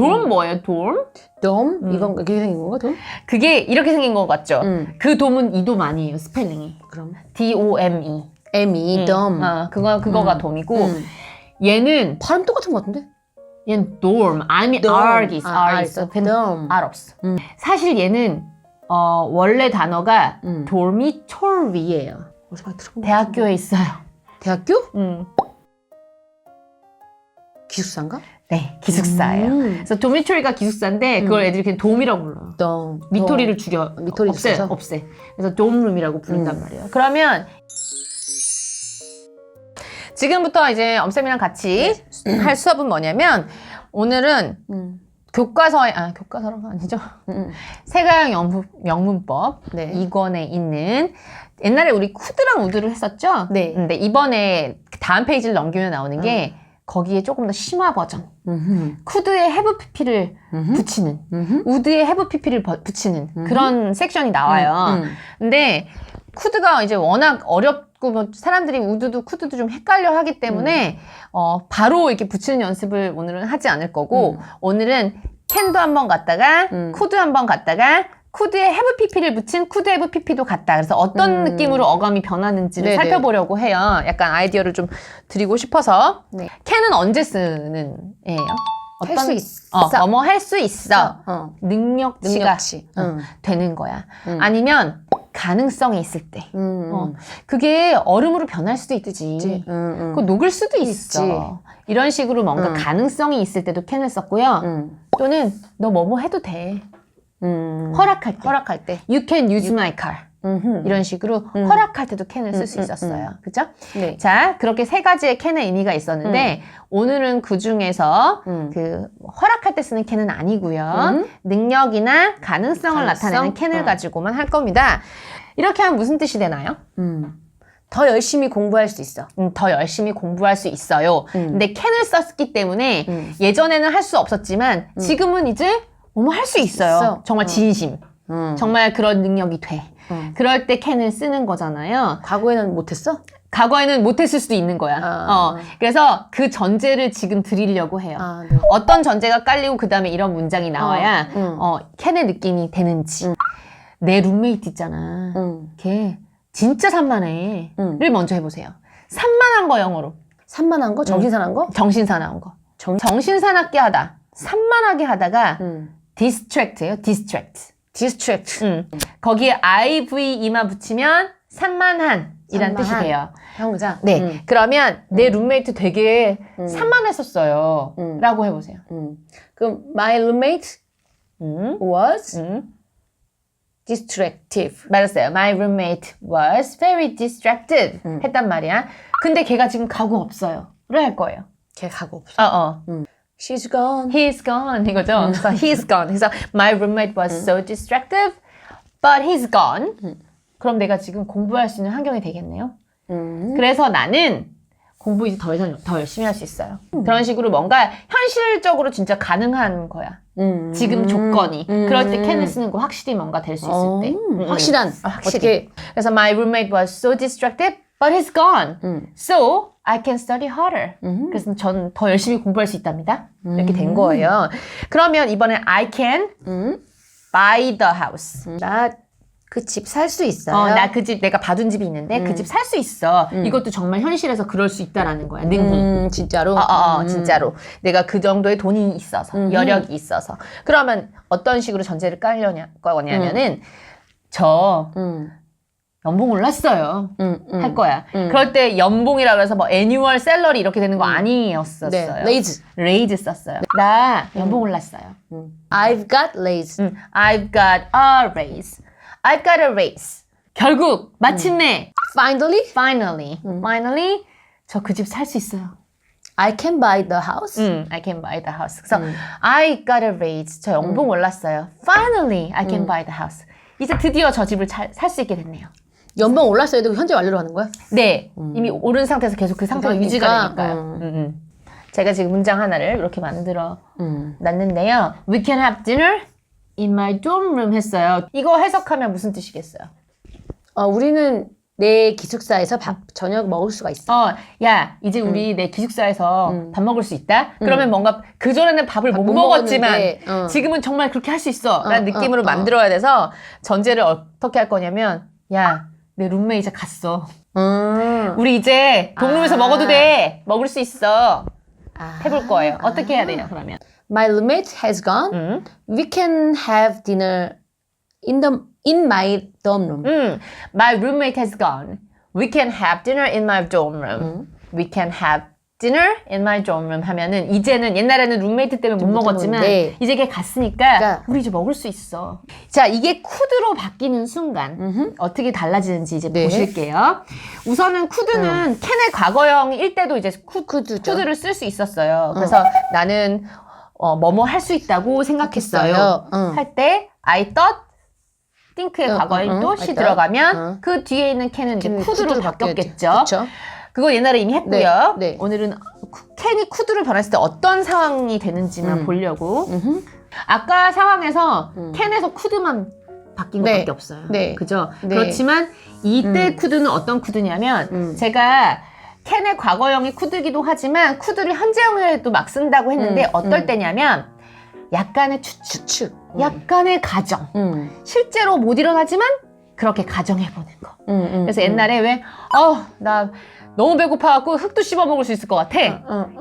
dorm 뭐예요? dorm? 돔? 음. 이건 이렇게 생긴 건가 돔? 그게 이렇게 생긴 것 같죠? 음. 그 돔은 이 돔 아니에요. 스펠링이. 그럼 D-O-M-E. 에미 돔. 어, 그거, 그거가 음. 돔이고, 음. 얘는, 발음 똑같은 것 같은데? 얘는 dorm. 아니. 아, 알 있어. 있어. 걔는 돔. R 없어. 음. 사실 얘는, 어, 원래 단어가 음. dormitory예요. 어디서 많이 들어본 것 대학교에 있어요. 대학교? 음. 기숙사인가? 네, 기숙사예요. 음. 그래서 도미토리가 기숙사인데 그걸 음. 애들이 그냥 돔이라고 불러요. 돔. 미토리를 줄여 미토리 없애 써서? 없애. 그래서 돔룸이라고 부른단 음. 말이에요. 그러면 지금부터 이제 엄쌤이랑 같이 할 수업은 뭐냐면 오늘은 음. 교과서에 아 교과서는 아니죠. 음. 세가형 영문, 영문법 네. 2권에 있는 옛날에 우리 쿠드랑 우드를 했었죠. 네. 근데 이번에 다음 페이지를 넘기면 나오는 게 거기에 조금 더 심화 버전. 음흠. 쿠드에 have pp를 음흠. 붙이는 음흠. 우드에 pp를 버- 붙이는 음. 그런 섹션이 나와요. 음. 근데 쿠드가 이제 워낙 어렵고 뭐 사람들이 우드도 쿠드도 좀 헷갈려 하기 때문에 어 바로 이렇게 붙이는 연습을 오늘은 하지 않을 거고 음. 오늘은 캔도 한번 갔다가 음. 쿠드 한번 갔다가 쿠드에 have pp를 붙인 쿠드 have pp도 갔다. 그래서 어떤 음. 느낌으로 어감이 변하는지를 네네. 살펴보려고 해요. 약간 아이디어를 좀 드리고 싶어서 네. 캔은 언제 쓰는 애예요? 할 수 있어. 어, 뭐뭐 할 수 있어. 어. 능력치가 능력치. 어, 응. 되는 거야. 음. 아니면 가능성이 있을 때. 음. 어, 그게 얼음으로 변할 수도 있듯이. 있지. 응, 응. 그거 녹을 수도 있어. 있지. 이런 식으로 뭔가 음. 가능성이 있을 때도 캔을 썼고요. 응. 또는 너 뭐뭐 해도 돼. 음. 허락할 때. 허락할 때. You can use my car. 음흠. 이런 식으로 음. 허락할 때도 캔을 쓸 음, 수 음, 있었어요. 그죠? 네. 자, 그렇게 세 가지의 캔의 의미가 있었는데 오늘은 그 중에서 음. 그 허락할 때 쓰는 캔은 아니고요. 음. 능력이나 가능성을 가능성? 나타내는 캔을 어. 가지고만 할 겁니다. 이렇게 하면 무슨 뜻이 되나요? 음. 더 열심히 공부할 수 있어. 음, 더 열심히 공부할 수 있어요. 음. 근데 캔을 썼기 때문에 음. 예전에는 할 수 없었지만 지금은 이제 뭐뭐 할수 있어요. 있어. 정말 음. 진심. 음. 정말 그런 능력이 돼. 음. 그럴 때 캔을 쓰는 거잖아요. 과거에는 못했어? 과거에는 못했을 수도 있는 거야. 아. 어, 그래서 그 전제를 지금 드리려고 해요. 아, 네. 어떤 전제가 깔리고 그 다음에 이런 문장이 나와야 어, 응. 어, 캔의 느낌이 되는지. 내 룸메이트 있잖아. 응. 걔 진짜 산만해. 응. 를 먼저 해보세요. 산만한 거 영어로. 산만한 거? 정신사나운 거? 정신사나운 거. 정- 정신사납게 하다. 산만하게 하다가 응. distract예요. distract. distract. 음. 거기에 ive만 붙이면 산만한 이란 뜻이 산만한. 돼요. 형자. 네. 응. 그러면 내 룸메이트 되게 음. 산만했었어요. 음. 라고 해보세요. 응. 그럼 my roommate 음. was 음. distractive. 맞았어요. My roommate was very distracted. 음. 했단 말이야. 근데 걔가 지금 가고 없어요. 를 할 거예요. 걔 가고 없어. 어, 어. She's gone. He's gone. 이거죠. 그래서 he's gone. 그래서 my roommate was so distractive, but he's gone. 그럼 내가 지금 공부할 수 있는 환경이 되겠네요. 음. 그래서 나는 공부 이제 더, 이상, 더 열심히 할 수 있어요. 그런 식으로 뭔가 현실적으로 진짜 가능한 거야. 음. 지금 조건이. 음. 그럴 때 캔을 쓰는 거 확실히 뭔가 될 수 있을 어, 때. 음, 음. 확실한. 아, 확실히. 어떻게. 그래서 my roommate was so distracted, but he's gone. 음. So I can study harder. 음. 그래서 전 더 열심히 공부할 수 있답니다. 이렇게 된 거예요. 그러면 이번엔 I can 음. buy the house. 나 그 집 살 수 있어요. 어, 나 그 집 내가 봐둔 집이 있는데 그 집 살 수 있어. 이것도 정말 현실에서 그럴 수 있다라는 거야. 능히. 음, 진짜로? 어, 어, 어, 음. 진짜로. 내가 그 정도의 돈이 있어서. 여력이 있어서. 그러면 어떤 식으로 전제를 깔려냐, 거냐면은, 저 음. 연봉 올랐어요. 음, 음. 할 거야. 음. 그럴 때 연봉이라 그래서 뭐 애니얼 셀러리 이렇게 되는 거 아니었었어요. 네, 레이즈. 레이즈 썼어요. 나 연봉 올랐어요. 음. I've got raise. 음, I've got a raise. I've got a raise. 결국 마침내 Finally, finally finally 저 그 집 살 수 있어요. I can buy the house. 음, I can buy the house. 그래서 I got a raise. 저 연봉 올랐어요. Finally I can buy the house. 이제 드디어 저 집을 살 수 있게 됐네요. 연봉 올랐어야 되고 현재 완료로 하는 거야? 네, 이미 오른 상태에서 계속 그 상태가 그러니까, 유지가 되니까요. 음. 음, 음. 제가 지금 문장 하나를 이렇게 만들어 음. 놨는데요. We can have dinner in my dorm room 했어요. 이거 해석하면 무슨 뜻이겠어요? 어, 우리는 내 기숙사에서 밥 저녁 먹을 수가 있어. 어, 야, 이제 우리 내 기숙사에서 음. 밥 먹을 수 있다? 그러면 뭔가 그전에는 밥을 못, 못 먹었지만 먹었는데, 어. 지금은 정말 그렇게 할 수 있어. 어, 라는 느낌으로 어, 어. 만들어야 돼서 전제를 어떻게 할 거냐면, 야, 내 룸메 이제 갔어. 음. 우리 이제 동룸에서 아. 먹어도 돼. 먹을 수 있어. 아. 해볼 거예요. 어떻게 해야 돼요, 그러면? My roommate has gone. 음. We can have dinner in the in my dorm room. 음. My roommate has gone. We can have dinner in my dorm room. 음. We can have dinner in my dorm room 하면은 이제는 옛날에는 룸메이트 때문에 못못 먹었지만 먹었는데. 이제 걔 갔으니까 그러니까. 우리 이제 먹을 수 있어. 자, 이게 쿠드로 바뀌는 순간 음흠. 어떻게 달라지는지 이제 네. 보실게요. 우선은 쿠드는 캔의 과거형일 때도 이제 쿠, 쿠드죠. 쿠드를 쓸 수 있었어요. 그래서 나는 어, 뭐뭐 할 수 있다고 생각했어요. 응. 할 때 I thought think의 응, 과거인 응, 응. 또 I 시 thought. 들어가면 응. 그 뒤에 있는 캔은 이제 캔은 쿠드로 쿠드로 바뀌었겠죠. 그쵸? 그거 옛날에 이미 했고요. 네, 네. 오늘은 쿠- 캔이 쿠드를 변했을 때 어떤 상황이 되는지만 음. 보려고. 음흠. 아까 상황에서 음. 캔에서 쿠드만 바뀐 네. 것밖에 없어요. 네. 그죠? 네. 그렇지만 이때 음. 쿠드는 어떤 쿠드냐면 음. 제가 캔의 과거형이 쿠드기도 하지만 쿠드를 현재형에도 막 쓴다고 했는데 음, 어떨 음. 때냐면 약간의 추측, 추측. 약간의 가정. 음. 실제로 못 일어나지만 그렇게 가정해 보는 거. 음, 음, 그래서 음. 옛날에 왜, 어, 나 너무 배고파갖고 흙도 씹어 먹을 수 있을 것 같아.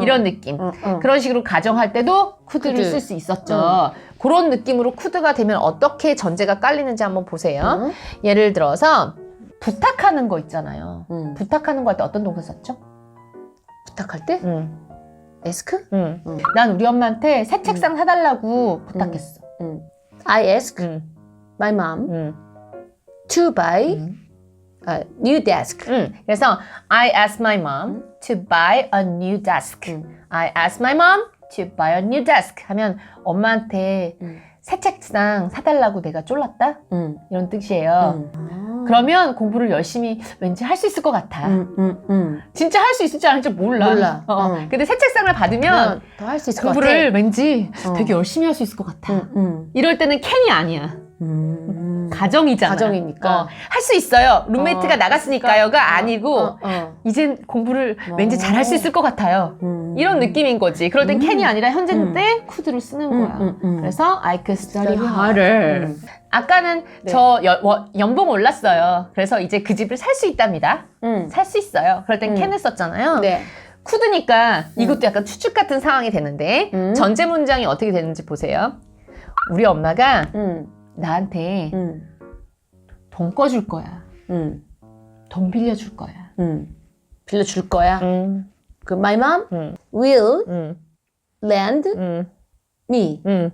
이런 느낌. 그런 식으로 가정할 때도 쿠드를 쿠드. 쓸 수 있었죠. 그런 느낌으로 쿠드가 되면 어떻게 전제가 깔리는지 한번 보세요. 응? 예를 들어서 부탁하는 거 있잖아요. 음. 부탁하는 거 할 때 어떤 동사 썼죠? 부탁할 때 응. 에스크? 응. 음. 난 우리 엄마한테 새 책상 사달라고 부탁했어. 음. I ask 응. my mom 응. to buy 응. A new desk. 응. 그래서 I asked my mom to buy a new desk. 음. I asked my mom to buy a new desk 하면 엄마한테 음. 새 책상 사달라고 내가 쫄랐다? 음. 이런 뜻이에요. 음. 그러면 공부를 열심히 왠지 할 수 있을 것 같아. 음, 음, 음. 진짜 할 수 있을지 안 할지 몰라. 몰라. 어. 응. 근데 새 책상을 받으면 더 할 수 있을 것 공부를 같아. 왠지 어. 되게 열심히 할 수 있을 것 같아. 음, 음. 이럴 때는 캔이 아니야. 음. 가정이잖아. 가정이니까. 할수 있어요. 룸메이트가 어, 나갔으니까요가 어, 아니고 어, 어. 이젠 공부를 어. 왠지 잘 할 수 있을 것 같아요. 음. 이런 느낌인 거지. 그럴 땐 음. 캔이 아니라 현재 음. 때 쿠드를 쓰는 음, 거야. 음, 음. 그래서 I could study harder. 음. 아까는 네. 저 여- 워- 연봉 올랐어요. 그래서 이제 그 집을 살 수 있답니다. 음. 살수 있어요. 그럴 땐 음. 캔을 썼잖아요. 네. 쿠드니까 이것도 약간 추측 같은 상황이 되는데 음. 전제 문장이 어떻게 되는지 보세요. 우리 엄마가 음. 나한테 음. 돈 꺼줄 거야. 음. 돈 빌려줄 거야. 음. 빌려줄 거야. 음, 그 my mom 음, will 음, lend 음, me 음,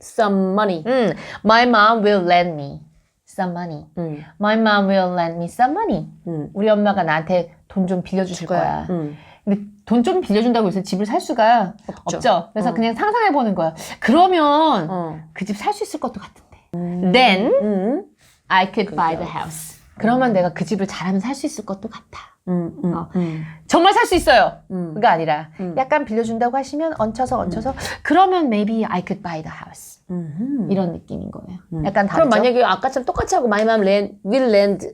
some money. 음. My mom will lend me some money. 음. My mom will lend me some money. 음. 우리 엄마가 나한테 돈 좀 빌려줄 거야. 음. 근데 돈 좀 빌려준다고 요새 집을 살 수가 없죠. 그래서 어. 그냥 상상해 보는 거야. 그러면 어. 그집 살 수 있을 것도 같은데. Then 음. I could buy the house. 그러면 내가 그 집을 잘하면 살 수 있을 것도 같아. 음. 음. 어. 음. 정말 살 수 있어요. 음. 그가 아니라 음. 약간 빌려준다고 하시면 얹혀서 얹혀서 그러면 maybe I could buy the house. 음. 이런 느낌인 거예요. 음. 약간 다르죠. 그럼 만약에 아까처럼 똑같이 하고 my mom lend, will lend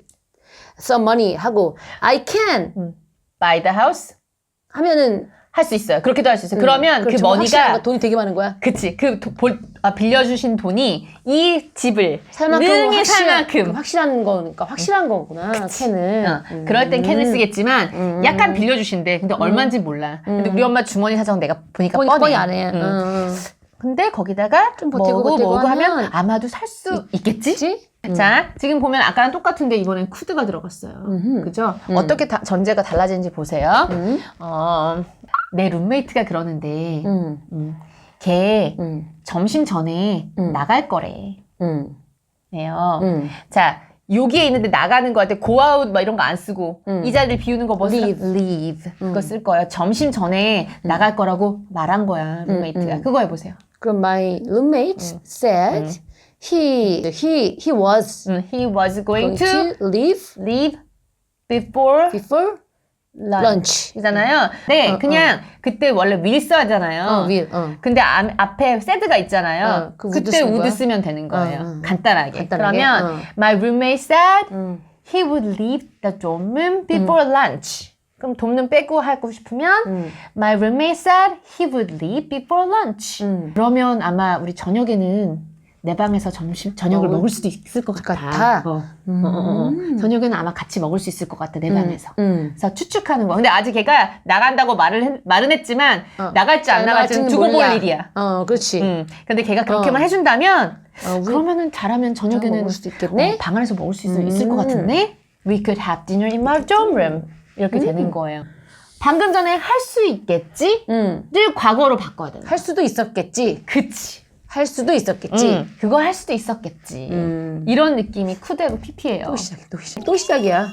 some money 하고 I can buy the house 하면은 할 수 있어요. 그렇게도 할 수 있어요. 그러면 그 그렇죠. 머니가 거, 돈이 되게 많은 거야. 그치 그 도- 볼- 아, 빌려주신 돈이 이 집을 살 만큼 능히 살 확실한, 만큼 확실한 거니까 확실한 거구나 캔은. 어, 음. 그럴 땐 캔을 쓰겠지만 음. 약간 빌려주신대. 근데 얼마인지 몰라. 근데 우리 엄마 주머니 사정 내가 보니까 뻔히 뻔해. 뻔히 안 해. 응. 음. 근데 거기다가 좀 보태고 뭐고 보태고 뭐고 하면 하면 아마도 살 수 있겠지? 그치? 자, 지금 보면 아까랑 똑같은데 이번엔 쿠드가 들어갔어요. 음흠. 그죠? 음. 어떻게 다- 전제가 달라지는지 보세요. 음. 어, 내 룸메이트가 그러는데, 음. 음, 걔 음. 점심 전에 음. 나갈 거래. 음. 네요. 음. 자, 여기에 있는데 나가는 거할때 go out 막 이런 거 안 쓰고 음. 이 자리를 비우는 거 뭐? Leave. leave. 그거 음. 쓸 거예요. 점심 전에 나갈 거라고 말한 거야, 룸메이트가. 음. 그거 해보세요. 그럼 my roommate said he he he was 음, he was going, going to to leave leave before before 이잖아요. 네, 어, 그냥 그때 원래 will 써야잖아요. 어, will. 어. 근데 앞, 앞에 said가 있잖아요. 어, 그 그때 would 거야? 쓰면 되는 거예요. 어, 어. 간단하게. 간단하게? 그러면 어. my roommate said 음. he would leave the dorm room before lunch. 그럼 돔룸 빼고 하고 싶으면 음. my roommate said he would leave before lunch. 음. 그러면 아마 우리 저녁에는 내 방에서 점심 저녁을 먹을 먹을 수도 있을 것 같아. 같아. 어. 어, 어, 어. 저녁에는 아마 같이 먹을 수 있을 것 같아 내 방에서. 음. 그래서 추측하는 거. 근데 아직 걔가 나간다고 말을 했, 말은 했지만 어. 나갈지 안 나갈지는 두고 볼 몰라. 일이야. 어, 그렇지. 음. 근데 걔가 그렇게만 어. 해준다면 어, 그러면은 잘하면 저녁에는 먹을 수도 있겠네. 어, 방 안에서 먹을 수 있, 음. 을것 같은데 We could have dinner in my dorm room 이렇게 음. 되는 거예요. 방금 전에 할 수 있겠지? 음. 를 과거로 바꿔야 되는 할 수도 있었겠지. 그치. 할 수도 있었겠지. 음, 그거 할 수도 있었겠지. 음. 이런 느낌이 쿠데고 PP예요. 또 시작이야, 또 시작. 또 시작이야.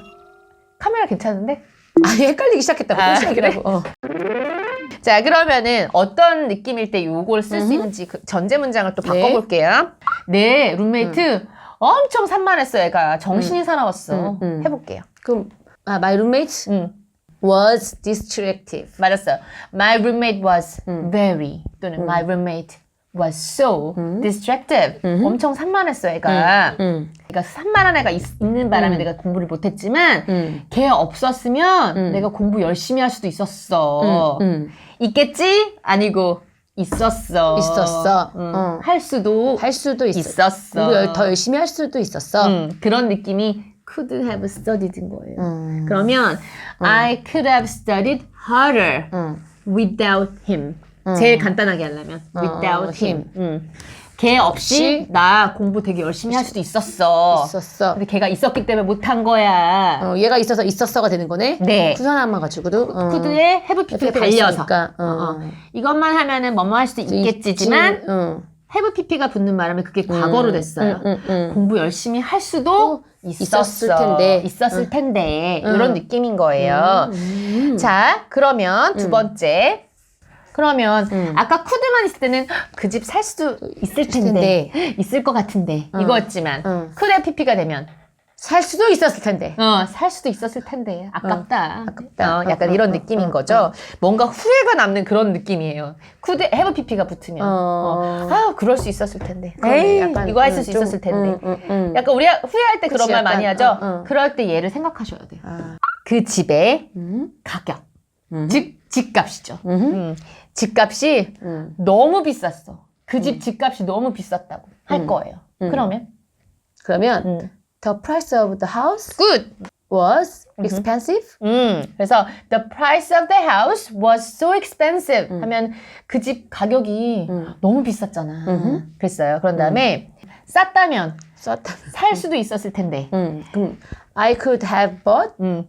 카메라 괜찮은데? 아니, 헷갈리기 시작했다고. 아, 또 시작이라고. 어. 자, 그러면은 어떤 느낌일 때 요걸 쓸수 음흠. 있는지 그 전제 문장을 또 네. 바꿔볼게요. 내 룸메이트 엄청 산만했어, 애가. 정신이 사나웠어. 음, 음. 해볼게요. 그럼, 아, my roommate 음, was distractive. 맞았어요. My roommate was 음. very 또는 my roommate was so distractive. 음흠. 엄청 산만했어, 애가. 음. 그러니까 산만한 애가 있, 는 바람에 음. 내가 공부를 못했지만 음. 걔 없었으면 음. 내가 공부 열심히 할 수도 있었어. 음. 음. 있겠지? 아니고 있었어. 있었어. 음, 어. 할 수도 할 수도 있어. 있었어. 공부 더 열심히 할 수도 있었어. 음, 그런 느낌이 could have studied인 거예요. 음. 그러면 I could have studied harder 음. without him. 제일 간단하게 하려면 어, without him. 음. 걔 없이 없이 나 공부 되게 열심히 할 수도 있었어. 있었어. 근데 걔가 있었기 때문에 못한 거야. 어, 얘가 있어서 있었어가 되는 거네. 네. 쿠션 하나만 가지고도. 어. 쿠드에 have pp가 달려서. 있으니까, 어. 어, 어. 이것만 하면은 뭐뭐 할 수도 있겠지만 어. have pp가 붙는 바람에 그게 과거로 됐어요. 음, 음, 음. 공부 열심히 할 수도 있었을 있었을 텐데. 있었을 텐데 음. 이런 느낌인 거예요. 음. 자, 그러면 두 음. 번째. 그러면 음. 아까 쿠드만 있을 때는 그 집 살 수도 있을 텐데, 있을 것 같은데 음. 이거였지만 음. 쿠드 pp가 되면 살 수도 있었을 텐데. 어, 살 수도 있었을 텐데 아깝다. 아깝다. 어, 약간 어, 이런 어, 느낌인 어, 거죠. 어. 뭔가 후회가 남는 그런 느낌이에요. 쿠드 have pp가 붙으면 어. 어. 아 그럴 수 있었을 텐데. 그러네, 에이, 약간, 이거 할 음, 수 좀, 있었을 텐데. 음, 음, 음. 약간 우리가 후회할 때 그런 그치, 말 많이 약간, 하죠. 어, 어. 그럴 때 얘를 생각하셔야 돼요. 아. 그 집의 음. 가격, 음. 즉 집값이죠. 음. 음, 집값이 음. 너무 비쌌어. 그 집 집값이 너무 비쌌다고 할 음. 거예요. 음. 그러면 그러면 음. the price of the house good. was expensive. 음, 그래서 the price of the house was so expensive 하면 그 집 가격이 음. 너무 비쌌잖아. 음흠. 그랬어요. 그런 다음에 쌌다면 썼다. 살 수도 있었을 텐데. 음. 그럼 I could have bought 음,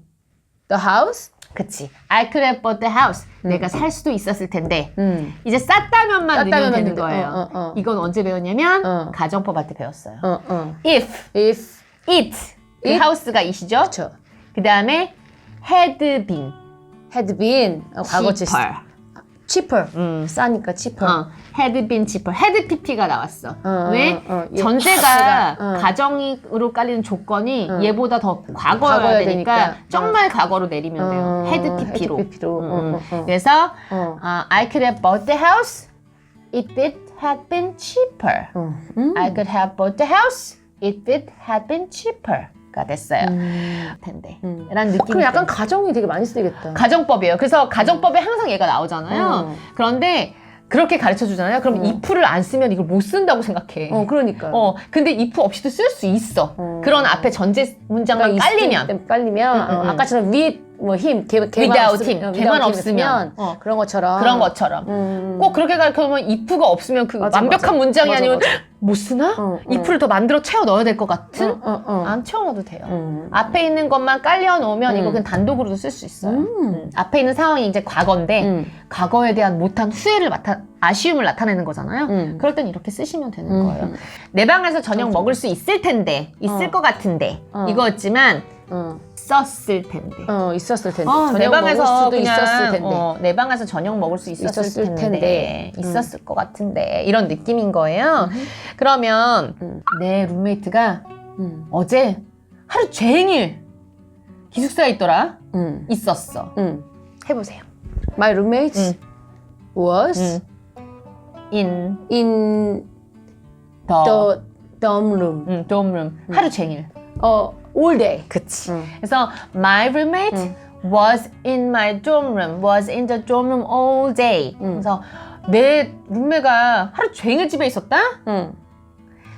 the house. 그치. I could have bought the house. 내가 살 수도 있었을 텐데. 음. 이제 쌌다면만 쌌다면만 되는 돼. 거예요. 어, 어, 어. 이건 언제 배웠냐면 어. 가정법 할 때 배웠어요. 어, 어. If If it, 그 It? it이죠. 그렇죠. 그 다음에 had been had been 어, 과거 질 cheaper. Cheaper. 음. 싸니까 cheaper. 어, had been cheaper. had pp가 나왔어. 어, 왜? 어, 어. 얘 전제가 어. 가정으로 깔리는 조건이 어. 얘보다 더 과거여야 과거여야 되니까, 되니까. 정말 과거로 내리면 돼요. 어, had pp로. had pp로. 음, 어, 음. 어, 어. 그래서 어. 어, I could have bought the house if it had been cheaper. 어. 음. I could have bought the house if it had been cheaper 가 됐어요. 텐데. 음. 라는 느낌이 그럼 약간. 가정이 되게 많이 쓰겠다. 가정법이에요. 그래서 가정법에 항상 얘가 나오잖아요. 음. 그런데 그렇게 가르쳐 주잖아요. 그럼 음. if를 안 쓰면 이걸 못 쓴다고 생각해. 어, 그러니까. 어, 근데 if 없이도 쓸 수 있어. 음. 그런 앞에 전제 문장만 깔리면. 깔리면 음, 음, 어, 음. 아까처럼 with 뭐 him 걔, 걔만 Without 없으- him. 어, without him 없으면. 어. 그런 것처럼 그런 것처럼. 음. 꼭 그렇게 가르쳐보면 if가 없으면 그 맞아, 완벽한 맞아. 문장이 맞아, 아니면 맞아. 못 쓰나? 어, 어. if를 더 만들어 채워 넣어야 될 것 같은? 어, 어, 어. 안 채워 넣어도 돼요. 음. 앞에 있는 것만 깔려 놓으면 이거 음. 그냥 단독으로도 쓸 수 있어요. 음. 음. 앞에 있는 상황이 이제 과거인데 음. 과거에 대한 못한 후회를 나타 아쉬움을 나타내는 거잖아요. 음. 그럴 땐 이렇게 쓰시면 되는 음. 거예요. 내 방에서 저녁 먹을 수 있을 텐데, 있을 어. 것 같은데 어. 이거였지만 어. 썼을 텐데. 어, 있었을 텐데. 어, 내 저녁 먹을 방에서 수도 그냥 있었을 텐데. 어, 내 방에서 저녁 먹을 수 있었을, 있었을 텐데, 텐데. 음. 있었을 것 같은데 이런 느낌인 거예요. 그러면 음. 내 룸메이트가 음. 어제 하루 종일 기숙사에 있더라. 음. 있었어. 음. 해보세요. My roommate was in in the, the dorm room. 음, dorm room 하루 종일. 어, all day. 그치. 응. 그래서 my roommate was in my dorm room, was in the dorm room all day. 그래서 내 룸메가 하루 종일 집에 있었다? 응.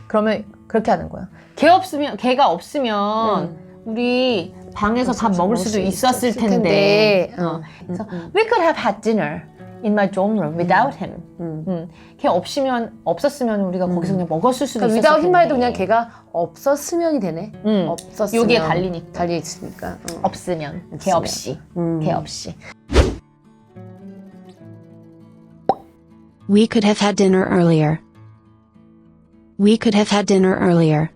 그러면 그렇게 하는 거야. 걔 없으면 걔가 없으면 우리 방에서 밥 먹을 수도 있었을 텐데. 어. 그래서 we could have had dinner in my dorm room without him. 음. 걔 없으면 없었으면 우리가 거기서 그냥 먹었을 수도 그러니까 있었을 위다우 힘만 해도 텐데. 그냥 걔가 없었으면이 되네. 음. 없었으면. 여기에 갈리니까. 달려 있으니까. 어. 없으면 걔 없으면. 없이 음. 걔 없이. We could have had dinner earlier. We could have had dinner earlier.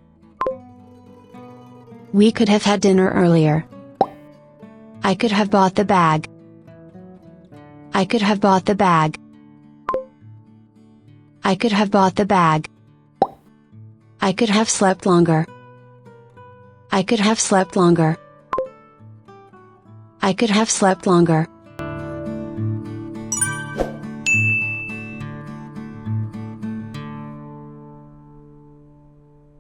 We could have had dinner earlier. I could have bought the bag. I could have bought the bag. I could have bought the bag. I could have slept longer. I could have slept longer. I could have slept longer.